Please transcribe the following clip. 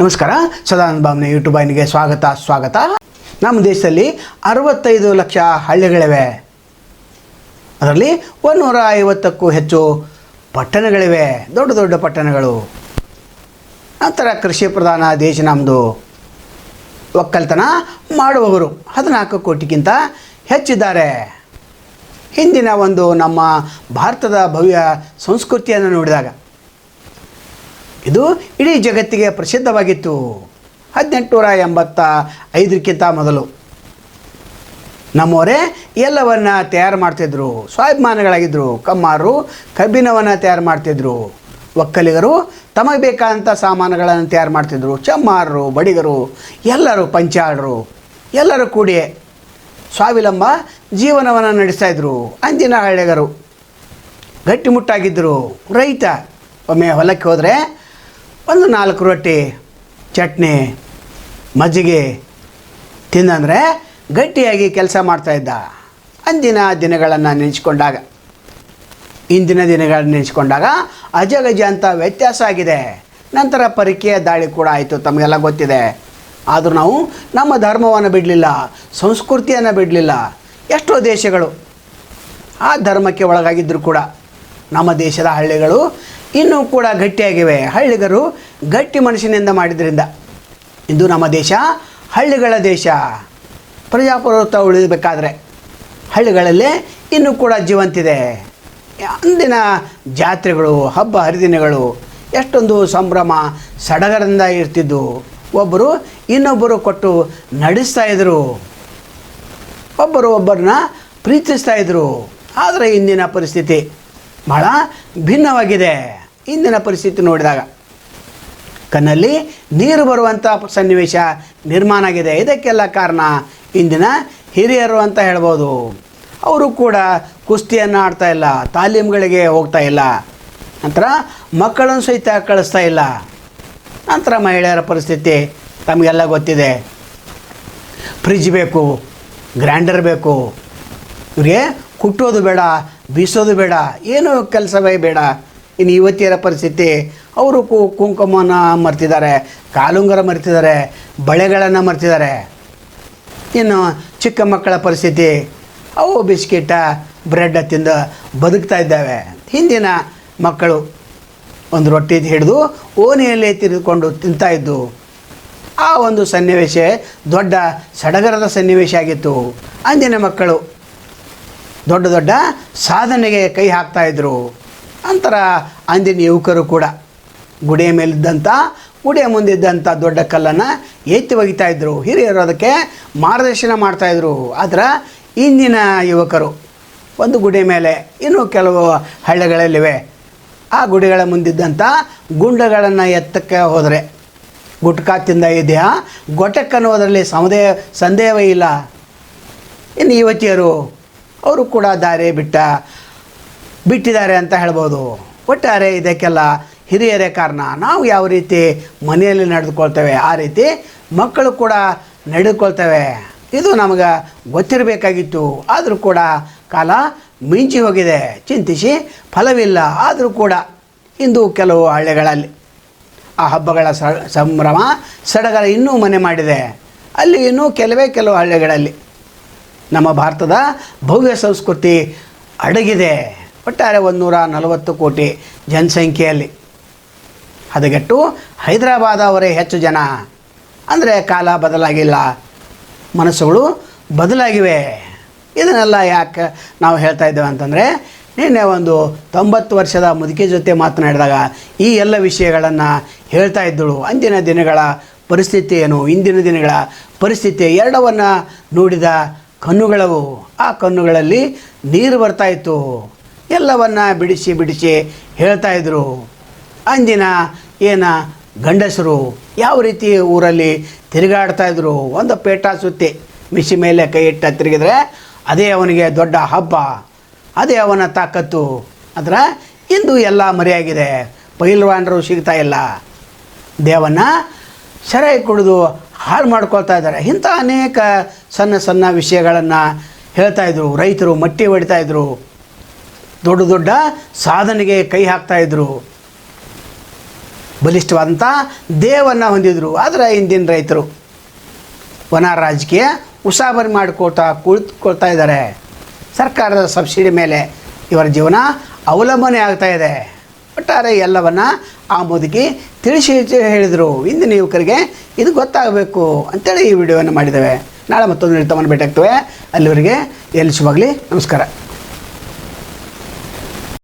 ನಮಸ್ಕಾರ. ಸದಾನಂದ ಭಾವನೆ ಯೂಟ್ಯೂಬ್ ಐನಿಗೆ ಸ್ವಾಗತ ಸ್ವಾಗತ. ನಮ್ಮ ದೇಶದಲ್ಲಿ ಅರವತ್ತೈದು ಲಕ್ಷ ಹಳ್ಳಿಗಳಿವೆ. ಅದರಲ್ಲಿ ಒಂದೂರ ಐವತ್ತಕ್ಕೂ ಹೆಚ್ಚು ಪಟ್ಟಣಗಳಿವೆ. ದೊಡ್ಡ ದೊಡ್ಡ ಪಟ್ಟಣಗಳು. ನಂತರ ಕೃಷಿ ಪ್ರಧಾನ ದೇಶ ನಮ್ಮದು ಒಕ್ಕಲ್ತನ ಮಾಡುವವರು ಹದಿನಾಲ್ಕು ಕೋಟಿಗಿಂತ ಹೆಚ್ಚಿದ್ದಾರೆ. ಹಿಂದಿನ ಒಂದು ನಮ್ಮ ಭಾರತದ ಭವ್ಯ ಸಂಸ್ಕೃತಿಯನ್ನು ನೋಡಿದಾಗ ಇದು ಇಡೀ ಜಗತ್ತಿಗೆ ಪ್ರಸಿದ್ಧವಾಗಿತ್ತು. ಹದಿನೆಂಟುನೂರ ಎಂಬತ್ತ ಐದಕ್ಕಿಂತ ಮೊದಲು. ನಮ್ಮವರೇ ಎಲ್ಲವನ್ನ ತಯಾರು ಮಾಡ್ತಿದ್ರು. ಸ್ವಾಭಿಮಾನಿಗಳಾಗಿದ್ದರು ಕಮ್ಮಾರರು ಕಬ್ಬಿನವನ್ನು ತಯಾರು ಮಾಡ್ತಿದ್ರು. ಒಕ್ಕಲಿಗರು ತಮಗೆ ಬೇಕಾದಂಥ ಸಾಮಾನುಗಳನ್ನು ತಯಾರು ಮಾಡ್ತಿದ್ರು. ಚಮ್ಮಾರರು ಬಡಿಗರು, ಎಲ್ಲರೂ ಪಂಚಾಳರು, ಎಲ್ಲರೂ ಕೂಡಿ ಸ್ವಾವಿಲಂಬ ಜೀವನವನ್ನು ನಡೆಸ್ತಾಯಿದ್ರು ಅಂದಿನ ಹಳ್ಳಿಗರು. ಗಟ್ಟಿಮುಟ್ಟಾಗಿದ್ದರು ರೈತ ಒಮ್ಮೆ ಹೊಲಕ್ಕೆ ಹೋದರೆ ಒಂದು ನಾಲ್ಕು ರೊಟ್ಟಿ ಚಟ್ನಿ ಮಜ್ಜಿಗೆ ತಿಂದಂದರೆ ಗಟ್ಟಿಯಾಗಿ ಕೆಲಸ ಮಾಡ್ತಾಯಿದ್ದ ಅಂದಿನ ದಿನಗಳನ್ನು ನೆನೆಸ್ಕೊಂಡಾಗ. ಇಂದಿನ ದಿನಗಳನ್ನು ನೆನೆಸ್ಕೊಂಡಾಗ ಅಜಗಜ ಅಂತ ವ್ಯತ್ಯಾಸ ಆಗಿದೆ. ನಂತರ ಪರಿಕೆಯ ದಾಳಿ ಕೂಡ ಆಯಿತು, ತಮಗೆಲ್ಲ ಗೊತ್ತಿದೆ. ಆದರೂ ನಾವು ನಮ್ಮ ಧರ್ಮವನ್ನು ಬಿಡಲಿಲ್ಲ, ಸಂಸ್ಕೃತಿಯನ್ನು ಬಿಡಲಿಲ್ಲ, ಎಷ್ಟೋ ದೇಶಗಳು ಆ ಧರ್ಮಕ್ಕೆ ಒಳಗಾಗಿದ್ದರೂ ಕೂಡ ನಮ್ಮ ದೇಶದ ಹಳ್ಳಿಗಳು ಇನ್ನೂ ಕೂಡ ಗಟ್ಟಿಯಾಗಿವೆ. ಹಳ್ಳಿಗರು ಗಟ್ಟಿ ಮನುಷ್ಯನಿಂದ ಮಾಡಿದ್ರಿಂದ. ಇಂದು ನಮ್ಮ ದೇಶ ಹಳ್ಳಿಗಳ ದೇಶ. ಪ್ರಜಾಪ್ರಭುತ್ವ ಉಳಿಬೇಕಾದ್ರೆ ಹಳ್ಳಿಗಳಲ್ಲಿ ಇನ್ನೂ ಕೂಡ ಜೀವಂತಿದೆ. ಅಂದಿನ ಜಾತ್ರೆಗಳು, ಹಬ್ಬ ಹರಿದಿನಗಳು ಎಷ್ಟೊಂದು ಸಂಭ್ರಮ ಸಡಗರದಿಂದ ಇರ್ತಿದ್ದು ಒಬ್ಬರು ಇನ್ನೊಬ್ಬರು ಕೊಟ್ಟು ನಡೆಸ್ತಾ ಇದ್ರು. ಒಬ್ಬರು ಒಬ್ಬರನ್ನ ಪ್ರೀತಿಸ್ತಾ ಇದ್ರು. ಆದರೆ ಇಂದಿನ ಪರಿಸ್ಥಿತಿ ಬಹಳ ಭಿನ್ನವಾಗಿದೆ. ಇಂದಿನ ಪರಿಸ್ಥಿತಿ ನೋಡಿದಾಗ. ಕಣ್ಣಲ್ಲಿ ನೀರು ಬರುವಂಥ ಸನ್ನಿವೇಶ ನಿರ್ಮಾಣ ಆಗಿದೆ. ಇದಕ್ಕೆಲ್ಲ ಕಾರಣ ಇಂದಿನ ಹಿರಿಯರು ಅಂತ ಹೇಳ್ಬೋದು. ಅವರು ಕೂಡ ಕುಸ್ತಿಯನ್ನು ಆಡ್ತಾ ಇಲ್ಲ, ತಾಲೀಮ್ಗಳಿಗೆ ಹೋಗ್ತಾ ಇಲ್ಲ. ನಂತರ ಮಕ್ಕಳನ್ನು ಸಹಿತ ಕಳಿಸ್ತಾ ಇಲ್ಲ. ನಂತರ ಮಹಿಳೆಯರ ಪರಿಸ್ಥಿತಿ ತಮಗೆಲ್ಲ ಗೊತ್ತಿದೆ. ಫ್ರಿಜ್ ಬೇಕು, ಗ್ರ್ಯಾಂಡರ್ ಬೇಕು. ಇವರಿಗೆ ಕುಟ್ಟೋದು ಬೇಡ ಬೀಸೋದು ಬೇಡ, ಏನು ಕೆಲಸವೇ ಬೇಡ. ಇನ್ನು ಯುವತಿಯರ ಪರಿಸ್ಥಿತಿ, ಅವರು ಕು ಕುಂಕುಮನ ಮರ್ತಿದ್ದಾರೆ, ಕಾಲುಂಗರ ಮರ್ತಿದ್ದಾರೆ, ಬಳೆಗಳನ್ನು ಮರ್ತಿದ್ದಾರೆ. ಇನ್ನು ಚಿಕ್ಕ ಮಕ್ಕಳ ಪರಿಸ್ಥಿತಿ, ಅವು ಬಿಸ್ಕಿಟ, ಬ್ರೆಡ್ ತಿಂದು ಬದುಕ್ತಾ ಇದ್ದಾವೆ. ಹಿಂದಿನ ಮಕ್ಕಳು ಒಂದು ರೊಟ್ಟಿ ಹಿಡಿದು ಓನೆಯಲ್ಲೇ ತಿರುಗಿಕೊಂಡು ತಿಂತಾ ಇದ್ದು, ಆ ಒಂದು ಸನ್ನಿವೇಶ ದೊಡ್ಡ ಸಡಗರದ ಸನ್ನಿವೇಶ ಆಗಿತ್ತು. ಅಂದಿನ ಮಕ್ಕಳು ದೊಡ್ಡ ದೊಡ್ಡ ಸಾಧನೆಗೆ ಕೈ ಹಾಕ್ತಾಯಿದ್ರು ಅಂತರ ಅಂದಿನ ಯುವಕರು ಕೂಡ ಗುಡಿಯ ಮೇಲಿದ್ದಂಥ ಗುಡಿಯ ಮುಂದಿದ್ದಂಥ ದೊಡ್ಡ ಕಲ್ಲನ್ನು ಎತ್ತಿ ಒಗಿತಾ ಇದ್ರು. ಹಿರಿಯರು ಅದಕ್ಕೆ ಮಾರ್ಗದರ್ಶನ ಮಾಡ್ತಾಯಿದ್ರು ಆದರೆ ಇಂದಿನ ಯುವಕರು ಒಂದು ಗುಡಿ ಮೇಲೆ ಇನ್ನೂ ಕೆಲವು ಹಳ್ಳಿಗಳಲ್ಲಿವೆ. ಆ ಗುಡಿಗಳ ಮುಂದಿದ್ದಂಥ ಗುಂಡಗಳನ್ನು ಎತ್ತಕ್ಕೆ ಹೋದರೆ ಗುಟ್ಕಾ ತಿಂದ ಇದೆಯಾ ಗೊಟಕ್ಕನ್ನುವುದರಲ್ಲಿ ಸಮದೇ, ಸಂದೇಹವೇ ಇಲ್ಲ. ಇನ್ನು ಯುವತಿಯರು ಅವರು ಕೂಡ ದಾರಿ ಬಿಟ್ಟ, ಬಿಟ್ಟಿದ್ದಾರೆ ಅಂತ ಹೇಳ್ಬೋದು. ಒಟ್ಟಾರೆ ಇದಕ್ಕೆಲ್ಲ ಹಿರಿಯರೇ ಕಾರಣ. ನಾವು ಯಾವ ರೀತಿ ಮನೆಯಲ್ಲಿ ನಡೆದುಕೊಳ್ತೇವೆ, ಆ ರೀತಿ ಮಕ್ಕಳು ಕೂಡ ನಡೆದುಕೊಳ್ತೇವೆ. ಇದು ನಮಗೆ ಗೊತ್ತಿರಬೇಕಾಗಿತ್ತು. ಆದರೂ ಕೂಡ ಕಾಲ ಮಿಂಚಿ ಹೋಗಿದೆ. ಚಿಂತಿಸಿ ಫಲವಿಲ್ಲ. ಆದರೂ ಕೂಡ ಇಂದು ಕೆಲವು ಹಳ್ಳಿಗಳಲ್ಲಿ ಆ ಹಬ್ಬಗಳ ಸಂಭ್ರಮ, ಸಡಗರ ಇನ್ನೂ ಮನೆ ಮಾಡಿದೆ. ಅಲ್ಲಿ ಇನ್ನೂ ಕೆಲವೇ ಕೆಲವು ಹಳ್ಳಿಗಳಲ್ಲಿ ನಮ್ಮ ಭಾರತದ ಭವ್ಯ ಸಂಸ್ಕೃತಿ ಅಡಗಿದೆ. ಒಟ್ಟಾರೆ ಒಂದೂರ ನಲವತ್ತು ಕೋಟಿ ಜನಸಂಖ್ಯೆಯಲ್ಲಿ. ಹದಗೆಟ್ಟು ಹೈದರಾಬಾದ್ ಅವರೇ ಹೆಚ್ಚು ಜನ. ಅಂದರೆ ಕಾಲ ಬದಲಾಗಿಲ್ಲ. ಮನಸ್ಸುಗಳು ಬದಲಾಗಿವೆ. ಇದನ್ನೆಲ್ಲ ಯಾಕೆ ನಾವು ಹೇಳ್ತಾ ಇದ್ದೇವೆ ಅಂತಂದರೆ, ನಿನ್ನೆ ಒಂದು ತೊಂಬತ್ತು ವರ್ಷದ ಮುದುಕಿ ಜೊತೆ ಮಾತನಾಡಿದಾಗ ಈ ಎಲ್ಲ ವಿಷಯಗಳನ್ನು ಹೇಳ್ತಾ ಇದ್ದಳು. ಅಂದಿನ ದಿನಗಳ ಪರಿಸ್ಥಿತಿ ಏನು? ಇಂದಿನ ದಿನಗಳ ಪರಿಸ್ಥಿತಿ ಎರಡವನ್ನು ನೋಡಿದ ಕಣ್ಣುಗಳವು. ಆ ಕಣ್ಣುಗಳಲ್ಲಿ ನೀರು ಬರ್ತಾಯಿತ್ತು ಎಲ್ಲವನ್ನು ಬಿಡಿಸಿ ಬಿಡಿಸಿ ಹೇಳ್ತಾ ಇದ್ರು. ಅಂದಿನ ಏನ ಗಂಡಸರು ಯಾವ ರೀತಿ ಊರಲ್ಲಿ ತಿರುಗಾಡ್ತಾಯಿದ್ರು ಒಂದು ಪೇಟ ಸುತ್ತಿ ಮಿಷಿ ಮೇಲೆ ಕೈ ಇಟ್ಟ ತಿರುಗಿದ್ರೆ ಅದೇ ಅವನಿಗೆ ದೊಡ್ಡ ಹಬ್ಬ. ಅದೇ ಅವನ ತಾಕತ್ತು. ಆದರೆ ಇಂದು ಎಲ್ಲ ಮರೆಯಾಗಿದೆ. ಪೈಲ್ವಾನರು ಸಿಗ್ತಾ ಇಲ್ಲ. ದೇವನ್ನ ಸೆರೆ ಕುಡಿದು ಹಾಳು ಮಾಡ್ಕೊಳ್ತಾ ಇದ್ದಾರೆ. ಇಂಥ ಅನೇಕ ಸಣ್ಣ ಸಣ್ಣ ವಿಷಯಗಳನ್ನು ಹೇಳ್ತಾಯಿದ್ರು ರೈತರು ಮಟ್ಟಿ ಹೊಡಿತಾಯಿದ್ರು ದೊಡ್ಡ ದೊಡ್ಡ ಸಾಧನೆಗೆ ಕೈ ಹಾಕ್ತಾಯಿದ್ರು ಬಲಿಷ್ಠವಾದಂಥ ದೇಹವನ್ನು ಹೊಂದಿದ್ರು. ಆದರೆ ಇಂದಿನ ರೈತರು ವನ ರಾಜಕೀಯ ಉಸಾಬರಿ ಮಾಡಿಕೊಳ್ತಾ ಕುಳಿತುಕೊಳ್ತಾ ಇದ್ದಾರೆ. ಸರ್ಕಾರದ ಸಬ್ಸಿಡಿ ಮೇಲೆ ಇವರ ಜೀವನ ಅವಲಂಬನೆ ಆಗ್ತಾ ಇದೆ. ಒಟ್ಟಾರೆ ಎಲ್ಲವನ್ನು ಆ ಮುದುಕಿ ತಿಳಿಸಿ ಹೇಳಿದರು. ಇಂದಿನ ಯುವಕರಿಗೆ ಇದು ಗೊತ್ತಾಗಬೇಕು ಅಂತೇಳಿ ಈ ವಿಡಿಯೋವನ್ನು ಮಾಡಿದ್ದೇವೆ. ನಾಳೆ ಮತ್ತೊಂದು ತಮ್ಮನ್ನು ಭೇಟಿ ಅಲ್ಲಿವರಿಗೆ ಅಲ್ಲಿವರೆಗೆ ಎಲ್ಲಿ ಶುಭಾಗಲಿ ನಮಸ್ಕಾರ.